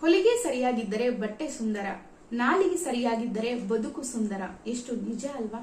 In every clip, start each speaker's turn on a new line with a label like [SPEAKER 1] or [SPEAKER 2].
[SPEAKER 1] ಹೊಲಿಗೆ ಸರಿಯಾಗಿದ್ದರೆ ಬಟ್ಟೆ ಸುಂದರ ನಾಲಿಗೆ ಸರಿಯಾಗಿದ್ದರೆ ಬದುಕು ಸುಂದರ. ಎಷ್ಟು ನಿಜ ಅಲ್ವಾ?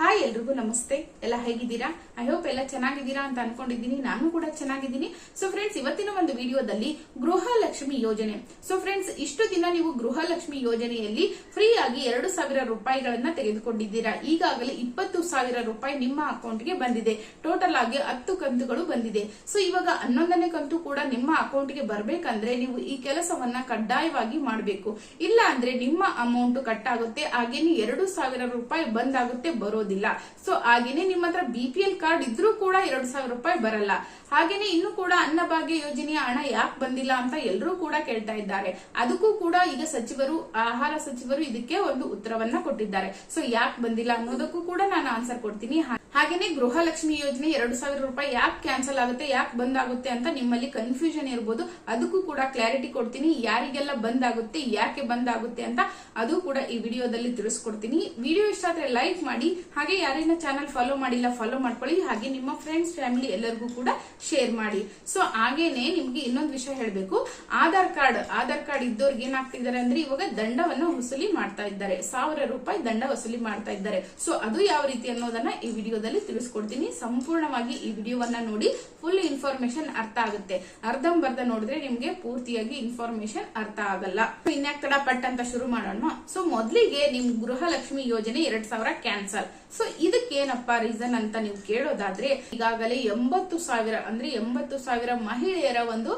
[SPEAKER 1] ಹಾಯ್ ಎಲ್ರಿಗೂ ನಮಸ್ತೆ. ಎಲ್ಲ ಹೇಗಿದ್ದೀರಾ? ಐ ಹೋಪ್ ಎಲ್ಲ ಚೆನ್ನಾಗಿದ್ದೀರಾ ಅಂತ ಅನ್ಕೊಂಡಿದ್ದೀನಿ. ನಾನು ಕೂಡ ಚೆನ್ನಾಗಿದ್ದೀನಿ. ಸೊ ಫ್ರೆಂಡ್ಸ್ ಇವತ್ತಿನ ಒಂದು ವಿಡಿಯೋದಲ್ಲಿ ಗೃಹ ಲಕ್ಷ್ಮಿ ಯೋಜನೆ. ಸೊ ಫ್ರೆಂಡ್ಸ್ ಇಷ್ಟು ದಿನ ನೀವು ಗೃಹ ಲಕ್ಷ್ಮಿ ಯೋಜನೆಯಲ್ಲಿ ಫ್ರೀ ಆಗಿ ಎರಡು ಸಾವಿರ ರೂಪಾಯಿಗಳನ್ನ ತೆಗೆದುಕೊಂಡಿದ್ದೀರಾ? ಈಗಾಗಲೇ ಇಪ್ಪತ್ತು ಸಾವಿರ ರೂಪಾಯಿ ನಿಮ್ಮ ಅಕೌಂಟ್ಗೆ ಬಂದಿದೆ. ಟೋಟಲ್ ಆಗಿ ಹತ್ತು ಕಂತುಗಳು ಬಂದಿದೆ. ಸೊ ಇವಾಗ ಹನ್ನೊಂದನೇ ಕಂತು ಕೂಡ ನಿಮ್ಮ ಅಕೌಂಟ್ಗೆ ಬರಬೇಕಂದ್ರೆ ನೀವು ಈ ಕೆಲಸವನ್ನ ಕಡ್ಡಾಯವಾಗಿ ಮಾಡಬೇಕು. ಇಲ್ಲ ಅಂದ್ರೆ ನಿಮ್ಮ ಅಮೌಂಟ್ ಕಟ್ ಆಗುತ್ತೆ, ಹಾಗೇನೆ ಎರಡು ಸಾವಿರ ರೂಪಾಯಿ ಬಂದಾಗುತ್ತೆ ಬರೋದಿಲ್ಲ ಸೊ ಹಾಗೇನೆ ನಿಮ್ಮ ಹತ್ರ ಬಿ ಕಾರ್ಡ್ ಇದ್ರೂ ಕೂಡ ಎರಡು ಸಾವಿರ ರೂಪಾಯಿ ಬರಲ್ಲ. ಹಾಗೇನೆ ಇನ್ನು ಕೂಡ ಅನ್ನಭಾಗ್ಯ ಯೋಜನೆಯ ಹಣ ಯಾಕೆ ಬಂದಿಲ್ಲ ಅಂತ ಎಲ್ಲರೂ ಕೂಡ ಕೇಳ್ತಾ ಇದ್ದಾರೆ. ಅದಕ್ಕೂ ಕೂಡ ಈಗ ಸಚಿವರು, ಆಹಾರ ಸಚಿವರು ಇದಕ್ಕೆ ಒಂದು ಉತ್ತರವನ್ನ ಕೊಟ್ಟಿದ್ದಾರೆ. ಸೊ ಯಾಕೆ ಬಂದಿಲ್ಲ ಅನ್ನೋದಕ್ಕೂ ಕೂಡ ನಾನು ಆನ್ಸರ್ ಕೊಡ್ತೀನಿ. ಹಾಗೇನೆ ಗೃಹಲಕ್ಷ್ಮಿ ಯೋಜನೆ ಎರಡು ಸಾವಿರ ರೂಪಾಯಿ ಯಾಕೆ ಕ್ಯಾನ್ಸಲ್ ಆಗುತ್ತೆ, ಯಾಕೆ ಬಂದ್ ಆಗುತ್ತೆ ಅಂತ ನಿಮ್ಮಲ್ಲಿ ಕನ್ಫ್ಯೂಷನ್ ಇರ್ಬೋದು. ಅದಕ್ಕೂ ಕೂಡ ಕ್ಲಾರಿಟಿ ಕೊಡ್ತೀನಿ. ಯಾರಿಗೆಲ್ಲ ಬಂದ್ ಆಗುತ್ತೆ, ಯಾಕೆ ಬಂದ್ ಆಗುತ್ತೆ ಅಂತ ಅದು ಕೂಡ ಈ ವಿಡಿಯೋದಲ್ಲಿ ತಿಳಿಸ್ಕೊಡ್ತೀನಿ. ವಿಡಿಯೋ ಇಷ್ಟ ಆದ್ರೆ ಲೈಕ್ ಮಾಡಿ, ಹಾಗೆ ಯಾರೇನ ಚಾನಲ್ ಫಾಲೋ ಮಾಡಿಲ್ಲ ಫಾಲೋ ಮಾಡ್ಕೊಳ್ಳಿ. ಹಾಗೆ ನಿಮ್ಮ ಫ್ರೆಂಡ್ಸ್ ಫ್ಯಾಮಿಲಿ ಎಲ್ಲರಿಗೂ ಕೂಡ ಶೇರ್ ಮಾಡಿ. ಸೊ ಹಾಗೇನೆ ನಿಮ್ಗೆ ಇನ್ನೊಂದು ವಿಷಯ ಹೇಳಬೇಕು. ಆಧಾರ್ ಕಾರ್ಡ್ ಆಧಾರ್ ಕಾರ್ಡ್ ಇದ್ದವ್ರಿಗೆ ಏನಾಗ್ತಿದ್ದಾರೆ ಅಂದ್ರೆ ಇವಾಗ ದಂಡವನ್ನು ವಸೂಲಿ ಮಾಡ್ತಾ ಇದ್ದಾರೆ. ಸಾವಿರ ರೂಪಾಯಿ ದಂಡ ವಸೂಲಿ ಮಾಡ್ತಾ ಇದ್ದಾರೆ. ಸೊ ಅದು ಯಾವ ರೀತಿ ಅನ್ನೋದನ್ನ ಈ ವಿಡಿಯೋದಲ್ಲಿ ತಿಳಿಸ್ಕೊಡ್ತೀನಿ. ಸಂಪೂರ್ಣವಾಗಿ ಈ ವಿಡಿಯೋವನ್ನ ನೋಡಿ ಫುಲ್ ಇನ್ಫಾರ್ಮೇಶನ್ ಅರ್ಥ ಆಗುತ್ತೆ. ಅರ್ಧಂಬರ್ಧ ನೋಡಿದ್ರೆ ನಿಮ್ಗೆ ಪೂರ್ತಿಯಾಗಿ ಇನ್ಫಾರ್ಮೇಶನ್ ಅರ್ಥ ಆಗಲ್ಲ. ಇನ್ಯಾಕ್ ತಡ ಪಟ್ ಅಂತ ಶುರು ಮಾಡೋಣ. ಸೊ ಮೊದಲಿಗೆ ನಿಮ್ ಗೃಹಲಕ್ಷ್ಮಿ ಯೋಜನೆ ಎರಡ್ ಸಾವಿರ ಕ್ಯಾನ್ಸಲ್ ಸೊ ಇದಕ್ಕೇನಪ್ಪ ರೀಸನ್ ಅಂತ ನೀವು ಕೇಳೋದಾದ್ರೆ, ಈಗಾಗಲೇ ಎಂಬತ್ತು ಸಾವಿರ, ಅಂದ್ರೆ ಎಂಬತ್ತು ಸಾವಿರ ಮಹಿಳೆಯರ ಒಂದು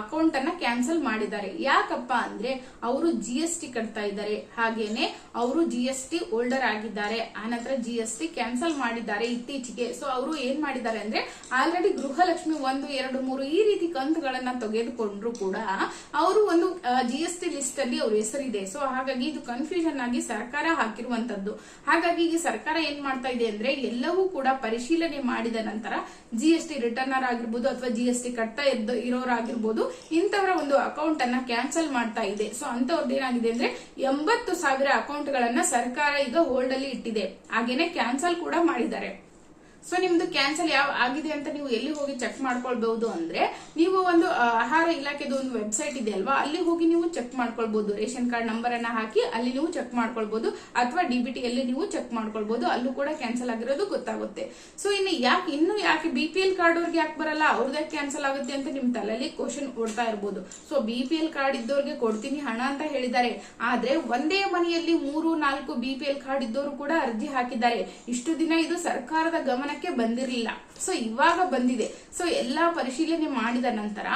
[SPEAKER 1] ಅಕೌಂಟ್ ಅನ್ನ ಕ್ಯಾನ್ಸಲ್ ಮಾಡಿದ್ದಾರೆ. ಯಾಕಪ್ಪ ಅಂದ್ರೆ, ಅವರು ಜಿ ಎಸ್ ಟಿ ಕಟ್ತಾ ಇದ್ದಾರೆ. ಹಾಗೇನೆ, ಅವರು ಜಿ ಎಸ್ ಟಿ ಹೋಲ್ಡರ್ ಆಗಿದ್ದಾರೆ. ಆನಂತರ ಜಿ ಎಸ್ ಟಿ ಕ್ಯಾನ್ಸಲ್ ಮಾಡಿದ್ದಾರೆ ಇತ್ತೀಚೆಗೆ. ಸೊ ಅವರು ಏನ್ ಮಾಡಿದ್ದಾರೆ ಅಂದ್ರೆ ಆಲ್ರೆಡಿ ಗೃಹಲಕ್ಷ್ಮಿ ಒಂದು, ಎರಡು, ಮೂರು ಈ ರೀತಿ ಕಂತುಗಳನ್ನ ತೆಗೆದುಕೊಂಡ್ರು ಕೂಡ, ಅವರು ಒಂದು ಜಿ ಎಸ್ ಟಿ ಲಿಸ್ಟ್ ಅಲ್ಲಿ ಅವ್ರ ಹೆಸರಿದೆ. ಸೊ ಹಾಗಾಗಿ ಇದು ಕನ್ಫ್ಯೂಷನ್ ಆಗಿ ಸರ್ಕಾರ ಹಾಕಿರುವಂತದ್ದು. ಹಾಗಾಗಿ ಈಗ ಸರ್ಕಾರ ಏನ್ ಮಾಡ್ತಾ ಇದೆ ಅಂದ್ರೆ ಎಲ್ಲವೂ ಕೂಡ ಪರಿಶೀಲನೆ ಮಾಡಿದ ನಂತರ ಜಿ ಎಸ್ ಟಿ ರಿಟರ್ನರ್ ಆಗಿರ್ಬೋದು ಅಥವಾ ಜಿ ಎಸ್ ಟಿ ಕಟ್ತಾ ಇದ್ದ ಇರೋರಾಗಿರ್ಬೋದು, ಇಂಥವರ ಒಂದು ಅಕೌಂಟ್ ಅನ್ನ ಕ್ಯಾನ್ಸಲ್ ಮಾಡ್ತಾ ಇದೆ. ಸೊ ಅಂತವ್ರದ್ದು ಏನಾಗಿದೆ ಅಂದ್ರೆ ಎಂಬತ್ತು ಸಾವಿರ ಅಕೌಂಟ್ ಗಳನ್ನ ಸರ್ಕಾರ ಈಗ ಹೋಲ್ಡ್ ಅಲ್ಲಿ ಇಟ್ಟಿದೆ. ಹಾಗೇನೆ ಕ್ಯಾನ್ಸಲ್ ಕೂಡ ಮಾಡಿದ್ದಾರೆ. ಸೊ ನಿಮ್ದು ಕ್ಯಾನ್ಸಲ್ ಯಾವ ಆಗಿದೆ ಅಂತ ನೀವು ಎಲ್ಲಿ ಹೋಗಿ ಚೆಕ್ ಮಾಡ್ಕೊಳ್ಬಹುದು ಅಂದ್ರೆ, ನೀವು ಒಂದು ಆಹಾರ ಇಲಾಖೆದು ಒಂದು ವೆಬ್ಸೈಟ್ ಇದೆ ಅಲ್ವಾ? ಅಲ್ಲಿ ಹೋಗಿ ನೀವು ಚೆಕ್ ಮಾಡ್ಕೊಳ್ಬಹುದು. ರೇಷನ್ ಕಾರ್ಡ್ ನಂಬರ್ ಅನ್ನ ಹಾಕಿ ಅಲ್ಲಿ ನೀವು ಚೆಕ್ ಮಾಡ್ಕೊಳ್ಬಹುದು. ಅಥವಾ ಡಿಬಿಟಿ ಅಲ್ಲಿ ನೀವು ಚೆಕ್ ಮಾಡ್ಕೊಳ್ಬಹುದು. ಅಲ್ಲೂ ಕೂಡ ಕ್ಯಾನ್ಸಲ್ ಆಗಿರೋದು ಗೊತ್ತಾಗುತ್ತೆ. ಸೊ ಇನ್ನು ಯಾಕೆ ಇನ್ನು ಯಾಕೆ ಬಿ ಪಿ ಎಲ್ ಕಾರ್ಡ್ ಅವ್ರಿಗೆ ಯಾಕೆ ಬರಲ್ಲ? ಅವ್ರದ್ದು ಕ್ಯಾನ್ಸಲ್ ಆಗುತ್ತೆ ಅಂತ ನಿಮ್ ತಲೆಯಲ್ಲಿ ಕ್ವಶನ್ ಓಡ್ತಾ ಇರ್ಬೋದು. So B P L card ಇದ್ದವ್ರಿಗೆ ಕೊಡ್ತೀನಿ ಹಣ ಅಂತ ಹೇಳಿದ್ದಾರೆ. ಆದ್ರೆ ಒಂದೇ ಮನೆಯಲ್ಲಿ ಮೂರು ನಾಲ್ಕು ಬಿ ಪಿ ಎಲ್ ಕಾರ್ಡ್ ಇದ್ದವರು ಕೂಡ ಅರ್ಜಿ ಹಾಕಿದ್ದಾರೆ. ಇಷ್ಟು ದಿನ ಇದು ಸರ್ಕಾರದ ಗಮನಕ್ಕೆ ಬಂದಿರಲಿಲ್ಲ. ಸೊ ಇವಾಗ ಬಂದಿದೆ. ಸೊ ಎಲ್ಲಾ ಪರಿಶೀಲನೆ ಮಾಡಿದ ನಂತರ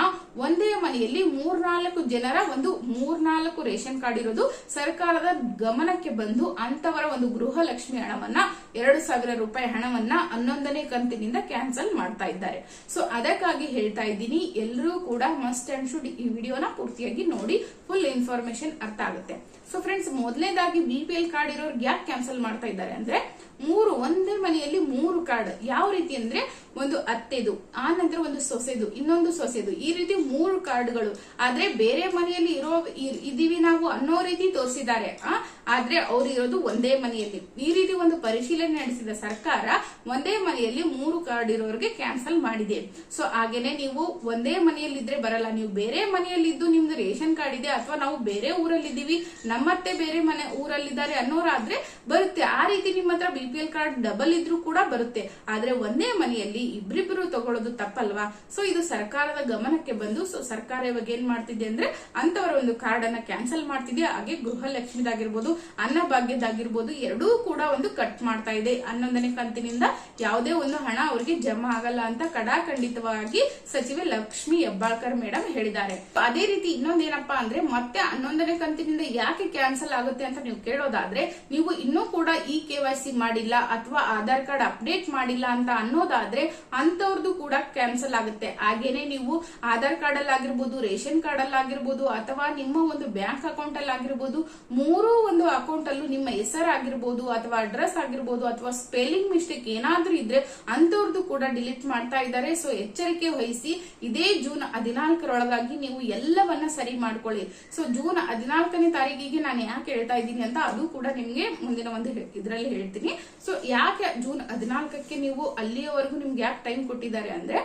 [SPEAKER 1] ಒಂದೇ ಮನೆಯಲ್ಲಿ ಮೂರ್ನಾಲ್ಕು ಜನರ ಒಂದು ಮೂರ್ನಾಲ್ಕು ರೇಷನ್ ಕಾರ್ಡ್ ಇರೋದು ಸರ್ಕಾರದ ಗಮನಕ್ಕೆ ಬಂದು ಅಂತವರ ಒಂದು ಗೃಹ ಲಕ್ಷ್ಮಿ ಹಣವನ್ನ ಎರಡು ಸಾವಿರ ರೂಪಾಯಿ ಹಣವನ್ನ ಹನ್ನೊಂದನೇ ಕಂತಿನಿಂದ ಕ್ಯಾನ್ಸಲ್ ಮಾಡ್ತಾ ಇದ್ದಾರೆ. ಸೊ ಅದಕ್ಕಾಗಿ ಹೇಳ್ತಾ ಇದ್ದೀನಿ ಎಲ್ಲರೂ ಕೂಡ ಮಸ್ಟ್ ಅಂಡ್ ಶುಡ್ ಈ ವಿಡಿಯೋನ ಪೂರ್ತಿಯಾಗಿ ನೋಡಿ, ಫುಲ್ ಇನ್ಫಾರ್ಮೇಶನ್ ಅರ್ಥ ಆಗುತ್ತೆ. ಸೊ ಫ್ರೆಂಡ್ಸ್ ಮೊದಲನೇದಾಗಿ ಬಿ ಪಿ ಎಲ್ ಕಾರ್ಡ್ ಇರೋರ್ಗೆ ಯಾಕೆ ಕ್ಯಾನ್ಸಲ್ ಮಾಡ್ತಾ ಇದ್ದಾರೆ ಅಂದ್ರೆ ಮೂರು ಒಂದೇ ಮನೆಯಲ್ಲಿ ಮೂರು ಕಾರ್ಡ್ ಯಾವ ರೀತಿ ಅಂದ್ರೆ ಒಂದು ಅತ್ತೆದು, ಆ ನಂತರ ಒಂದು ಸೊಸೆದು, ಇನ್ನೊಂದು ಸೊಸೆದು. ಈ ರೀತಿ ಮೂರು ಕಾರ್ಡ್ಗಳು. ಆದ್ರೆ ಬೇರೆ ಮನೆಯಲ್ಲಿ ಇರೋ ಇದೀವಿ ನಾವು ಅನ್ನೋ ರೀತಿ ತೋರಿಸಿದ್ದಾರೆ. ಆ, ಆದ್ರೆ ಅವ್ರು ಇರೋದು ಒಂದೇ ಮನೆಯಲ್ಲಿ. ಈ ರೀತಿ ಒಂದು ಪರಿಶೀಲನೆ ನಡೆಸಿದ ಸರ್ಕಾರ ಒಂದೇ ಮನೆಯಲ್ಲಿ ಮೂರು ಕಾರ್ಡ್ ಇರೋರಿಗೆ ಕ್ಯಾನ್ಸಲ್ ಮಾಡಿದೆ. ಸೊ, ಹಾಗೇನೆ ನೀವು ಒಂದೇ ಮನೆಯಲ್ಲಿ ಇದ್ರೆ ಬರಲ್ಲ. ನೀವು ಬೇರೆ ಮನೆಯಲ್ಲಿದ್ದು ನಿಮ್ದು ರೇಷನ್ ಕಾರ್ಡ್ ಇದೆ ಅಥವಾ ನಾವು ಬೇರೆ ಊರಲ್ಲಿದ್ದೀವಿ, ನಮ್ಮತ್ತೆ ಬೇರೆ ಮನೆ ಊರಲ್ಲಿದ್ದಾರೆ ಅನ್ನೋರಾದ್ರೆ ಬರುತ್ತೆ. ಆ ರೀತಿ ನಿಮ್ಮ ಹತ್ರ B P L card double ಇದ್ರೂ ಕೂಡ ಬರುತ್ತೆ. ಆದ್ರೆ ಒಂದೇ ಮನೆಯಲ್ಲಿ ಇಬ್ರಿಬ್ರು ತಗೊಳ್ಳೋದು ತಪ್ಪಲ್ವಾ? ಸೊ ಇದು ಸರ್ಕಾರದ ಗಮನಕ್ಕೆ ಬಂದು ಸೊ ಸರ್ಕಾರ ಇವಾಗ ಏನ್ ಮಾಡ್ತಿದೆ ಅಂದ್ರೆ, ಅಂತವರ ಒಂದು ಕಾರ್ಡ್ ಅನ್ನ ಕ್ಯಾನ್ಸಲ್ ಮಾಡ್ತಿದೆ. ಹಾಗೆ ಗೃಹಲಕ್ಷ್ಮಿದಾಗಿರ್ಬೋದು, ಅನ್ನಭಾಗ್ಯದಾಗಿರ್ಬೋದು, ಎರಡೂ ಕೂಡ ಒಂದು ಕಟ್ ಮಾಡ್ತಾ ಇದೆ. ಹನ್ನೊಂದನೇ ಕಂತಿನಿಂದ ಯಾವುದೇ ಒಂದು ಹಣ ಅವರಿಗೆ ಜಮಾ ಆಗಲ್ಲ ಅಂತ ಕಡಾಖಂಡಿತವಾಗಿ ಸಚಿವೆ ಲಕ್ಷ್ಮಿ ಹೆಬ್ಬಾಳ್ಕರ್ ಮೇಡಮ್ ಹೇಳಿದ್ದಾರೆ. ಅದೇ ರೀತಿ ಇನ್ನೊಂದೇನಪ್ಪಾ ಅಂದ್ರೆ, ಮತ್ತೆ ಹನ್ನೊಂದನೇ ಕಂತಿನಿಂದ ಯಾಕೆ ಕ್ಯಾನ್ಸಲ್ ಆಗುತ್ತೆ ಅಂತ ನೀವು ಕೇಳೋದಾದ್ರೆ, ನೀವು ಇನ್ನೂ ಕೂಡ ಇ ಕೆ ವೈ ಸಿ ಮಾಡಿಲ್ಲ ಅಥವಾ ಆಧಾರ್ ಕಾರ್ಡ್ ಅಪ್ಡೇಟ್ ಮಾಡಿಲ್ಲ ಅಂತ ಅನ್ನೋದಾದ್ರೆ ಅಂತವ್ರದ್ದು ಕೂಡ ಕ್ಯಾನ್ಸಲ್ ಆಗುತ್ತೆ. ಹಾಗೇನೆ ನೀವು ಆಧಾರ್ ಕಾರ್ಡ್ ಅಲ್ಲಿ ಆಗಿರ್ಬೋದು ರೇಷನ್ ಕಾರ್ಡ್ ಅಲ್ಲಿ ಆಗಿರ್ಬೋದು ಅಥವಾ ನಿಮ್ಮ ಒಂದು ಬ್ಯಾಂಕ್ ಅಕೌಂಟ್ ಅಲ್ಲಿ ಆಗಿರ್ಬೋದು ಮೂರೂ ಒಂದು ಅಕೌಂಟ್ ಅಲ್ಲೂ ನಿಮ್ಮ ಹೆಸರಾಗಿರ್ಬೋದು, ಅಥವಾ ಅಡ್ರೆಸ್ ಆಗಿರ್ಬೋದು, ಅಥವಾ ಸ್ಪೆಲ್ಲಿಂಗ್ ಮಿಸ್ಟೇಕ್ ಏನಾದ್ರೂ ಇದ್ರೆ ಅಂತವ್ರದ್ದು ಕೂಡ ಡಿಲೀಟ್ ಮಾಡ್ತಾ ಇದ್ದಾರೆ. ಸೊ, ಎಚ್ಚರಿಕೆ ವಹಿಸಿ ಇದೇ ಜೂನ್ ಹದಿನಾಲ್ಕರೊಳಗಾಗಿ ನೀವು ಎಲ್ಲವನ್ನ ಸರಿ ಮಾಡ್ಕೊಳ್ಳಿ. ಸೊ, ಜೂನ್ ಹದಿನಾಲ್ಕನೇ ತಾರೀಕಿಗೆ ನಾನು ಯಾಕೆ ಹೇಳ್ತಾ ಇದ್ದೀನಿ ಅಂತ ಅದು ಕೂಡ ನಿಮ್ಗೆ ಮುಂದಿನ ಒಂದು ಇದರಲ್ಲಿ ಹೇಳ್ತೀನಿ. ಸೊ, ಯಾಕೆ ಜೂನ್ ಹದಿನಾಲ್ಕಕ್ಕೆ ನೀವು ಅಲ್ಲಿಯವರೆಗೂ ನಿಮ್ಗೆ ಯಾಕೆ ಟೈಮ್ ಕೊಟ್ಟಿದ್ದಾರೆ ಅಂದ್ರೆ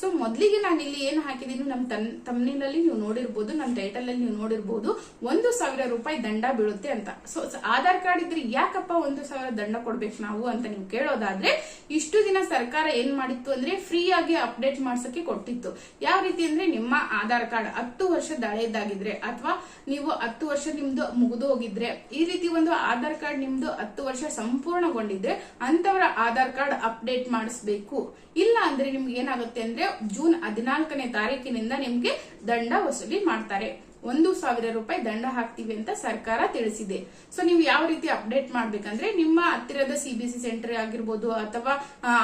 [SPEAKER 1] ಸೊ ಮೊದಲಿಗೆ ನಾನು ಇಲ್ಲಿ ಏನು ಹಾಕಿದ್ದೀನಿ ನಮ್ಮ ತನ್ ತಮ್ಮನಿನಲ್ಲಿ ನೀವು ನೋಡಿರ್ಬೋದು ನಮ್ಮ ಟೈಟಲ್ ಅಲ್ಲಿ ನೀವು ನೋಡಿರ್ಬೋದು, ಒಂದು ಸಾವಿರ ರೂಪಾಯಿ ದಂಡ ಬೀಳುತ್ತೆ ಅಂತ. ಸೊ, ಆಧಾರ್ ಕಾರ್ಡ್ ಇದ್ರೆ ಯಾಕಪ್ಪ ಒಂದು ಸಾವಿರ ದಂಡ ಕೊಡ್ಬೇಕು ನಾವು ಅಂತ ನೀವು ಕೇಳೋದಾದ್ರೆ, ಇಷ್ಟು ದಿನ ಸರ್ಕಾರ ಏನ್ ಮಾಡಿತ್ತು ಅಂದ್ರೆ ಫ್ರೀ ಆಗಿ ಅಪ್ಡೇಟ್ ಮಾಡ್ಸಕ್ಕೆ ಕೊಟ್ಟಿತ್ತು. ಯಾವ ರೀತಿ ಅಂದ್ರೆ ನಿಮ್ಮ ಆಧಾರ್ ಕಾರ್ಡ್ ಹತ್ತು ವರ್ಷ ದಳೆಯದಾಗಿದ್ರೆ ಅಥವಾ ನೀವು ಹತ್ತು ವರ್ಷ ನಿಮ್ದು ಮುಗಿದು ಹೋಗಿದ್ರೆ, ಈ ರೀತಿ ಒಂದು ಆಧಾರ್ ಕಾರ್ಡ್ ನಿಮ್ದು ಹತ್ತು ವರ್ಷ ಸಂಪೂರ್ಣಗೊಂಡಿದ್ರೆ ಅಂತವರ ಆಧಾರ್ ಕಾರ್ಡ್ ಅಪ್ಡೇಟ್ ಮಾಡಿಸ್ಬೇಕು. ಇಲ್ಲ ಅಂದ್ರೆ ನಿಮ್ಗೆ ಏನಾಗುತ್ತೆ ಅಂದ್ರೆ ಜೂನ್ ಹದಿನಾಲ್ಕನೇ ತಾರೀಕಿನಿಂದ ನಿಮ್ಗೆ ದಂಡ ವಸೂಲಿ ಮಾಡ್ತಾರೆ. ಒಂದು ಸಾವಿರ ರೂಪಾಯಿ ದಂಡ ಹಾಕ್ತೀವಿ ಅಂತ ಸರ್ಕಾರ ತಿಳಿಸಿದೆ. ಸೊ ನೀವು ಯಾವ ರೀತಿ ಅಪ್ಡೇಟ್ ಮಾಡ್ಬೇಕಂದ್ರೆ ನಿಮ್ಮ ಹತ್ತಿರದ ಸಿಬಿಸಿ ಸೆಂಟರ್ ಆಗಿರ್ಬೋದು ಅಥವಾ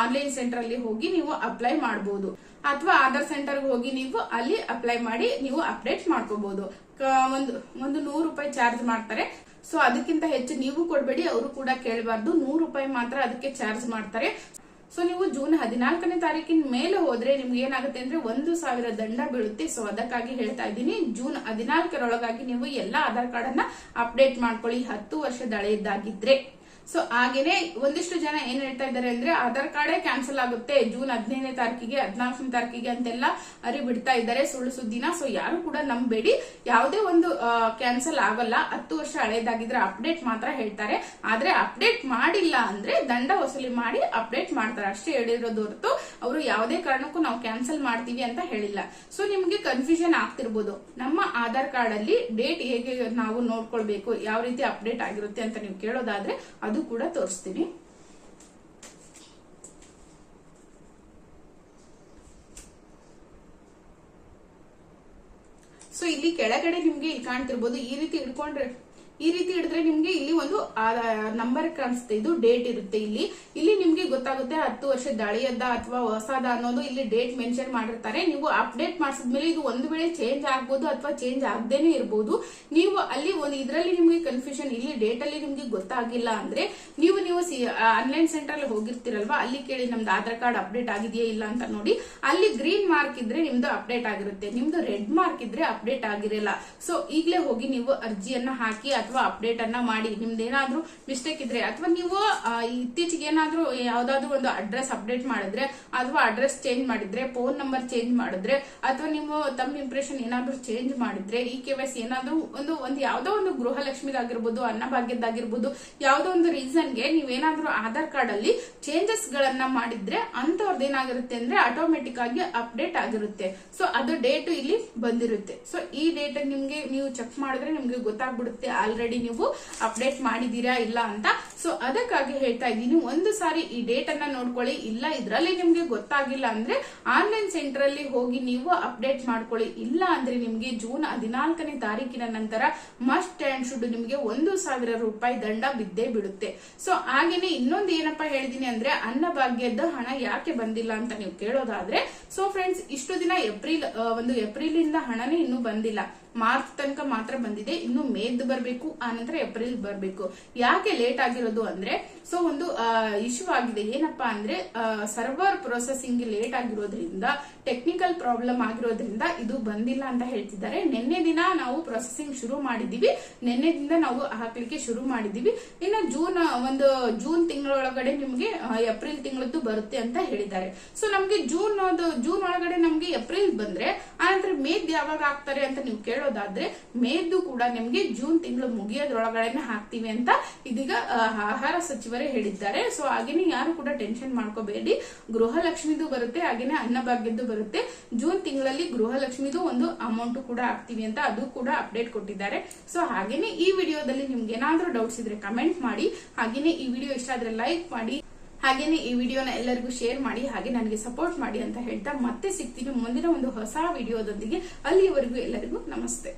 [SPEAKER 1] ಆನ್ಲೈನ್ ಸೆಂಟರ್ ಅಲ್ಲಿ ಹೋಗಿ ನೀವು ಅಪ್ಲೈ ಮಾಡಬಹುದು ಅಥವಾ ಆಧಾರ್ ಸೆಂಟರ್ ಹೋಗಿ ನೀವು ಅಲ್ಲಿ ಅಪ್ಲೈ ಮಾಡಿ ನೀವು ಅಪ್ಡೇಟ್ ಮಾಡ್ಕೋಬಹುದು ಒಂದು ಒಂದು ನೂರು ರೂಪಾಯಿ ಚಾರ್ಜ್ ಮಾಡ್ತಾರೆ. ಸೊ ಅದಕ್ಕಿಂತ ಹೆಚ್ಚು ನೀವು ಕೊಡಬೇಡಿ, ಅವರು ಕೂಡ ಕೇಳಬಾರ್ದು. ನೂರು ರೂಪಾಯಿ ಮಾತ್ರ ಅದಕ್ಕೆ ಚಾರ್ಜ್ ಮಾಡ್ತಾರೆ. ಸೊ ನೀವು ಜೂನ್ ಹದಿನಾಲ್ಕನೇ ತಾರೀಕಿನ ಮೇಲೆ ಹೋದ್ರೆ ನಿಮ್ಗೆ ಏನಾಗುತ್ತೆ ಅಂದ್ರೆ ಒಂದು ಸಾವಿರ ದಂಡ ಬೀಳುತ್ತೆ. ಸೊ ಅದಕ್ಕಾಗಿ ಹೇಳ್ತಾ ಇದ್ದೀನಿ, ಜೂನ್ ಹದಿನಾಲ್ಕರೊಳಗಾಗಿ ನೀವು ಎಲ್ಲಾ ಆಧಾರ್ ಕಾರ್ಡ್ ಅನ್ನ ಅಪ್ಡೇಟ್ ಮಾಡ್ಕೊಳ್ಳಿ. ಹತ್ತು ವರ್ಷದ ಹಳೆಯದಾಗಿದ್ರೆ. ಸೊ ಹಾಗೇನೆ ಒಂದಿಷ್ಟು ಜನ ಏನ್ ಹೇಳ್ತಾ ಇದ್ದಾರೆ ಅಂದ್ರೆ ಆಧಾರ್ ಕಾರ್ಡೇ ಕ್ಯಾನ್ಸಲ್ ಆಗುತ್ತೆ. ಜೂನ್ ಹದಿನೈದನೇ ತಾರೀಕಿಗೆ, ಹದಿನಾಲ್ಕನೇ ತಾರೀಕಿಗೆ ಅಂತೆಲ್ಲ ಅರಿ ಬಿಡ್ತಾ ಇದ್ದಾರೆ ಸುಳ್ಳು ಸುದ್ದಿನ. ಸೊ ಯಾರು ಕೂಡ ನಂಬೇಡಿ. ಯಾವುದೇ ಒಂದು ಕ್ಯಾನ್ಸಲ್ ಆಗಲ್ಲ. ಹತ್ತು ವರ್ಷ ಹಳೇದಾಗಿದ್ರೆ ಅಪ್ಡೇಟ್ ಮಾತ್ರ ಹೇಳ್ತಾರೆ. ಆದ್ರೆ ಅಪ್ಡೇಟ್ ಮಾಡಿಲ್ಲ ಅಂದ್ರೆ ದಂಡ ವಸೂಲಿ ಮಾಡಿ ಅಪ್ಡೇಟ್ ಮಾಡ್ತಾರೆ. ಅಷ್ಟೇ ಹೇಳಿರೋದು ಹೊರತು ಅವರು ಯಾವುದೇ ಕಾರಣಕ್ಕೂ ನಾವು ಕ್ಯಾನ್ಸಲ್ ಮಾಡ್ತೀವಿ ಅಂತ ಹೇಳಿಲ್ಲ. ಸೊ ನಿಮ್ಗೆ ಕನ್ಫ್ಯೂಷನ್ ಆಗ್ತಿರ್ಬೋದು. ನಮ್ಮ ಆಧಾರ್ ಕಾರ್ಡ್ ಅಲ್ಲಿ ಡೇಟ್ ಹೇಗೆ ನಾವು ನೋಡ್ಕೊಳ್ಬೇಕು? ಯಾವ ರೀತಿ ಅಪ್ಡೇಟ್ ಆಗಿರುತ್ತೆ ಅಂತ ನೀವು ಕೇಳೋದಾದ್ರೆ ಅದು ಕೂಡ ತೋರಿಸ್ತೀನಿ. ಸೊ ಇಲ್ಲಿ ಕೆಳಗಡೆ ನಿಮ್ಗೆ ಇಲ್ಲಿ ಕಾಣ್ತಿರ್ಬೋದು. ಈ ರೀತಿ ಹಿಡ್ಕೊಂಡ್ರೆ ಈ ರೀತಿ ಹಿಡಿದ್ರೆ ನಿಮ್ಗೆ ಇಲ್ಲಿ ಒಂದು ನಂಬರ್ ಕಾಣಿಸುತ್ತೆ. ಇದು ಡೇಟ್ ಇರುತ್ತೆ ಇಲ್ಲಿ. ಇಲ್ಲಿ ನಿಮ್ಗೆ ಗೊತ್ತಾಗುತ್ತೆ ಹತ್ತು ವರ್ಷ ಹಳೆಯದ ಅಥವಾ ಹೊಸದ ಅನ್ನೋದು ಇಲ್ಲಿ ಡೇಟ್ ಮೆನ್ಷನ್ ಮಾಡಿರ್ತಾರೆ. ನೀವು ಅಪ್ಡೇಟ್ ಮಾಡಿಸಿದ್ಮೇಲೆ ಇದು ಒಂದು ವೇಳೆ ಚೇಂಜ್ ಆಗ್ಬೋದು ಅಥವಾ ಚೇಂಜ್ ಆಗದೇನೆ ಇರ್ಬೋದು. ನೀವು ಅಲ್ಲಿ ಒಂದು, ಇದರಲ್ಲಿ ನಿಮ್ಗೆ ಕನ್ಫ್ಯೂಷನ್ ಇಲ್ಲಿ ಡೇಟ್ ಅಲ್ಲಿ ನಿಮ್ಗೆ ಗೊತ್ತಾಗಿಲ್ಲ ಅಂದ್ರೆ ನೀವು ನೀವು ಆನ್ಲೈನ್ ಸೆಂಟರ್ ಅಲ್ಲಿ ಹೋಗಿರ್ತೀರಲ್ವಾ? ಅಲ್ಲಿ ಕೇಳಿ ನಮ್ದು ಆಧಾರ್ ಕಾರ್ಡ್ ಅಪ್ಡೇಟ್ ಆಗಿದೆಯಾ ಇಲ್ಲ ಅಂತ ನೋಡಿ. ಅಲ್ಲಿ ಗ್ರೀನ್ ಮಾರ್ಕ್ ಇದ್ರೆ ನಿಮ್ದು ಅಪ್ಡೇಟ್ ಆಗಿರುತ್ತೆ. ನಿಮ್ದು ರೆಡ್ ಮಾರ್ಕ್ ಇದ್ರೆ ಅಪ್ಡೇಟ್ ಆಗಿರಲ್ಲ. ಸೊ ಈಗಲೇ ಹೋಗಿ ನೀವು ಅರ್ಜಿಯನ್ನ ಹಾಕಿ ಅಥವಾ ಅಪ್ಡೇಟ್ ಅನ್ನ ಮಾಡಿ. ನಿಮ್ದು ಏನಾದ್ರೂ ಮಿಸ್ಟೇಕ್ ಇದ್ರೆ ಅಥವಾ ನೀವು ಇತ್ತೀಚೆಗೆ ಏನಾದ್ರೂ ಯಾವ್ದಾದ್ರು ಒಂದು ಅಡ್ರೆಸ್ ಅಪ್ಡೇಟ್ ಮಾಡಿದ್ರೆ ಅಥವಾ ಅಡ್ರೆಸ್ ಚೇಂಜ್ ಮಾಡಿದ್ರೆ ಫೋನ್ ನಂಬರ್ ಚೇಂಜ್ ಮಾಡಿದ್ರೆ, ಅಥವಾ ನೀವು ತಮ್ಮ ಇಂಪ್ರೆಷನ್ ಏನಾದರೂ ಚೇಂಜ್ ಮಾಡಿದ್ರೆ, ಈ ಕೆ ವೈಸ್ ಏನಾದ್ರೂ ಒಂದು ಒಂದು ಯಾವ್ದೋ ಒಂದು ಗೃಹಲಕ್ಷ್ಮಿದಾಗಿರ್ಬೋದು ಅನ್ನಭಾಗ್ಯದಾಗಿರ್ಬೋದು ಯಾವ್ದೋ ಒಂದು ರೀಸನ್ಗೆ ನೀವೇನಾದ್ರೂ ಆಧಾರ್ ಕಾರ್ಡ್ ಅಲ್ಲಿ ಚೇಂಜಸ್ ಗಳನ್ನ ಮಾಡಿದ್ರೆ ಅಂತವ್ರದ್ದು ಏನಾಗಿರುತ್ತೆ ಅಂದ್ರೆ ಆಟೋಮೆಟಿಕ್ ಆಗಿ ಅಪ್ಡೇಟ್ ಆಗಿರುತ್ತೆ. ಸೊ ಅದು ಡೇಟ್ ಇಲ್ಲಿ ಬಂದಿರುತ್ತೆ. ಸೊ ಈ ಡೇಟ್ ನಿಮ್ಗೆ ನೀವು ಚೆಕ್ ಮಾಡಿದ್ರೆ ನಿಮ್ಗೆ ಗೊತ್ತಾಗ್ಬಿಡುತ್ತೆ ಆಲ್ರೆಡಿ ನೀವು ಅಪ್ಡೇಟ್ ಮಾಡಿದೀರಾ ಇಲ್ಲ ಅಂತ. ಸೊ ಅದಕ್ಕಾಗಿ ಹೇಳ್ತಾ ಇದ್ದೀನಿ, ಒಂದು ಸಾರಿ ಈ ಡೇಟ್ ಅನ್ನ ನೋಡ್ಕೊಳ್ಳಿ. ಇಲ್ಲ ಇದ್ರಲ್ಲಿ ನಿಮ್ಗೆ ಗೊತ್ತಾಗಿಲ್ಲ ಅಂದ್ರೆ ಆನ್ಲೈನ್ ಸೆಂಟರ್ ಅಲ್ಲಿ ಹೋಗಿ ನೀವು ಅಪ್ಡೇಟ್ ಮಾಡ್ಕೊಳ್ಳಿ. ಇಲ್ಲ ಅಂದ್ರೆ ನಿಮ್ಗೆ ಜೂನ್ ಹದಿನಾಲ್ಕನೇ ತಾರೀಕಿನ ನಂತರ ಮಸ್ಟ್ ಅಂಡ್ ಶುಡ್ ನಿಮ್ಗೆ ಒಂದು ಸಾವಿರ ರೂಪಾಯಿ ದಂಡ ಬಿದ್ದೇ ಬಿಡುತ್ತೆ. ಸೊ ಹಾಗೇನೆ ಇನ್ನೊಂದು ಏನಪ್ಪಾ ಹೇಳಿದೀನಿ ಅಂದ್ರೆ ಅನ್ನಭಾಗ್ಯದ ಹಣ ಯಾಕೆ ಬಂದಿಲ್ಲ ಅಂತ ನೀವು ಕೇಳೋದಾದ್ರೆ ಸೊ ಫ್ರೆಂಡ್ಸ್ ಇಷ್ಟು ದಿನ ಏಪ್ರಿಲ್ ಒಂದು ಏಪ್ರಿಲ್ ಇಂದ ಹಣನೇ ಇನ್ನೂ ಬಂದಿಲ್ಲ. ಮಾರ್ಚ್ ತನಕ ಮಾತ್ರ ಬಂದಿದೆ. ಇನ್ನು ಮೇದ್ ಬರಬೇಕು ಆನಂತರ ಏಪ್ರಿಲ್ ಬರಬೇಕು. ಯಾಕೆ ಲೇಟ್ ಆಗಿರೋದು ಅಂದ್ರೆ ಸೊ ಒಂದು ಇಶ್ಯೂ ಆಗಿದೆ. ಏನಪ್ಪಾ ಅಂದ್ರೆ ಸರ್ವರ್ ಪ್ರೊಸೆಸಿಂಗ್ ಲೇಟ್ ಆಗಿರೋದ್ರಿಂದ ಟೆಕ್ನಿಕಲ್ ಪ್ರಾಬ್ಲಮ್ ಆಗಿರೋದ್ರಿಂದ ಇದು ಬಂದಿಲ್ಲ ಅಂತ ಹೇಳ್ತಿದ್ದಾರೆ. ನಿನ್ನೆ ದಿನ ನಾವು ಪ್ರೊಸೆಸಿಂಗ್ ಶುರು ಮಾಡಿದೀವಿ. ನಿನ್ನೆದಿಂದ ನಾವು ಹಾಕ್ಲಿಕ್ಕೆ ಶುರು ಮಾಡಿದೀವಿ. ಇನ್ನು ಜೂನ್ ಒಂದು ಜೂನ್ ತಿಂಗಳೊಳಗಡೆ ನಿಮ್ಗೆ ಏಪ್ರಿಲ್ ತಿಂಗಳದ್ದು ಬರುತ್ತೆ ಅಂತ ಹೇಳಿದ್ದಾರೆ. ಸೊ ನಮ್ಗೆ ಜೂನ್ ಜೂನ್ ಒಳಗಡೆ ನಮ್ಗೆ ಏಪ್ರಿಲ್ ಬಂದ್ರೆ ಆನಂತರ ಮೇದ್ ಯಾವಾಗ ಹಾಕ್ತಾರೆ ಅಂತ ನೀವು ಕೇಳೋದಾದ್ರೆ ಮೇದ್ದು ಕೂಡ ನಿಮ್ಗೆ ಜೂನ್ ತಿಂಗಳು ಮುಗಿಯೋದ್ರೊಳಗಡೆ ಹಾಕ್ತಿವಿ ಅಂತ ಇದೀಗ ಆಹಾರ ಸಚಿವರೇ ಹೇಳಿದ್ದಾರೆ. ಸೊ ಹಾಗೇನೆ ಯಾರು ಕೂಡ ಟೆನ್ಷನ್ ಮಾಡ್ಕೋಬೇಡಿ. ಗೃಹಲಕ್ಷ್ಮಿದು ಬರುತ್ತೆ, ಹಾಗೇನೆ ಅನ್ನಭಾಗ್ಯದ್ದು ಬರುತ್ತೆ. ಜೂನ್ ತಿಂಗಳಲ್ಲಿ ಗೃಹಲಕ್ಷ್ಮಿದು ಒಂದು ಅಮೌಂಟ್ ಕೂಡ ಹಾಕ್ತಿವಿ ಅಂತ ಅದು ಕೂಡ ಅಪ್ಡೇಟ್ ಕೊಟ್ಟಿದ್ದಾರೆ. ಸೊ ಹಾಗೇನೆ ಈ ವಿಡಿಯೋದಲ್ಲಿ ನಿಮ್ಗೆ ಏನಾದ್ರೂ ಡೌಟ್ಸ್ ಇದ್ರೆ ಕಮೆಂಟ್ ಮಾಡಿ. ಹಾಗೇನೆ ಈ ವಿಡಿಯೋ ಇಷ್ಟ ಆದ್ರೆ ಲೈಕ್ ಮಾಡಿ. ಹಾಗೇನೆ ಈ ವಿಡಿಯೋನ ಎಲ್ಲರಿಗೂ ಶೇರ್ ಮಾಡಿ, ಹಾಗೆ ನನಗೆ ಸಪೋರ್ಟ್ ಮಾಡಿ ಅಂತ ಹೇಳ್ತಾ ಮತ್ತೆ ಸಿಗ್ತೀನಿ ಮುಂದಿನ ಒಂದು ಹೊಸ ವಿಡಿಯೋದೊಂದಿಗೆ. ಅಲ್ಲಿವರೆಗೂ ಎಲ್ಲರಿಗೂ ನಮಸ್ತೆ.